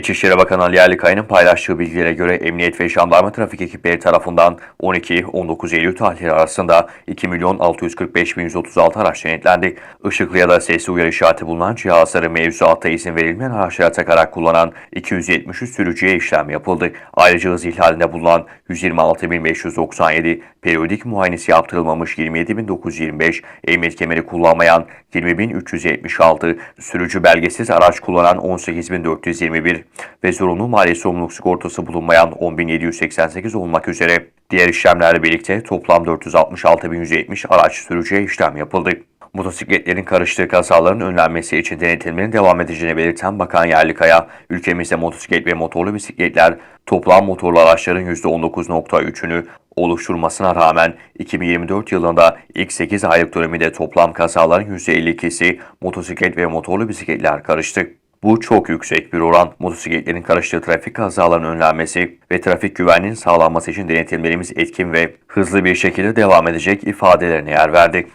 İçişleri Bakanı Ali Yerlikaya'nın paylaştığı bilgilere göre Emniyet ve Jandarma Trafik ekipleri tarafından 12-19 Eylül tarihleri arasında 2 milyon 645 bin 136 araç denetlendi. Işıklı ya da sesli uyarı işareti bulunan cihazları mevzuatta izin verilmeyen araçlara takarak kullanan 273 sürücüye işlem yapıldı. Ayrıca hız ihlalinde bulunan 126.597, periyodik muayenesi yaptırılmamış 27.925, emniyet kemeri kullanmayan 20.376, sürücü belgesiz araç kullanan 18.421 ve zorunlu mali sorumluluk sigortası bulunmayan 10.788 olmak üzere diğer işlemlerle birlikte toplam 466.170 araç sürücüye işlem yapıldı. Motosikletlerin karıştığı kazaların önlenmesi için denetimlerin devam edeceğini belirten Bakan Yerlikaya, ülkemizde motosiklet ve motorlu bisikletler toplam motorlu araçların %19.3'ünü oluşturmasına rağmen 2024 yılında ilk 8 aylık döneminde toplam kazaların %52'si motosiklet ve motorlu bisikletler karıştı. Bu çok yüksek bir oran. Motosikletlerin karıştığı trafik kazalarının önlenmesi ve trafik güvenliğinin sağlanması için denetimlerimiz etkin ve hızlı bir şekilde devam edecek ifadelerine yer verdi.